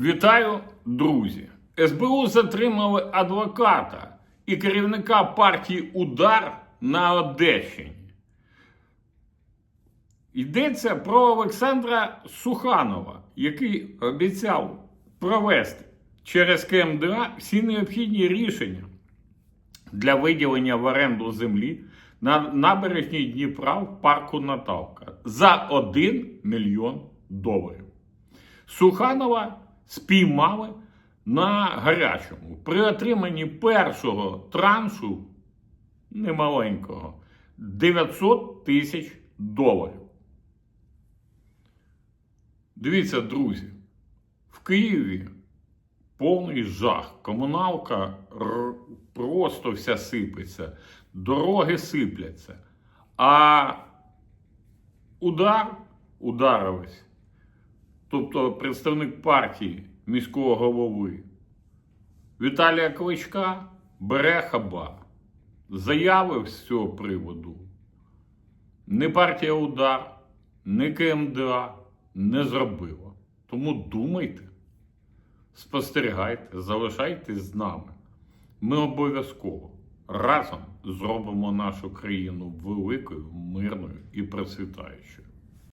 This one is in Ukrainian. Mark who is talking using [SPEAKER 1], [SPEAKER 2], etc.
[SPEAKER 1] Вітаю, друзі! СБУ затримали адвоката і керівника партії Удар на Одещині. Йдеться про Олександра Суханова, який обіцяв провести через КМДА всі необхідні рішення для виділення в оренду землі на набережній Дніпра в парку Наталка за 1 мільйон доларів. Суханова спіймали на гарячому при отриманні першого траншу немаленького 900 тисяч доларів. Дивіться, друзі, в Києві повний жах. Комуналка просто вся сипеться, дороги сипляться. А удар, ударовець, тобто представник партії міського голови Віталія Кличка бере хаба. Заяви з цього приводу. Не партія удар, не КМДА не зробила. Тому думайте, спостерігайте, залишайтесь з нами. Ми обов'язково разом зробимо нашу країну великою, мирною і процвітаючою.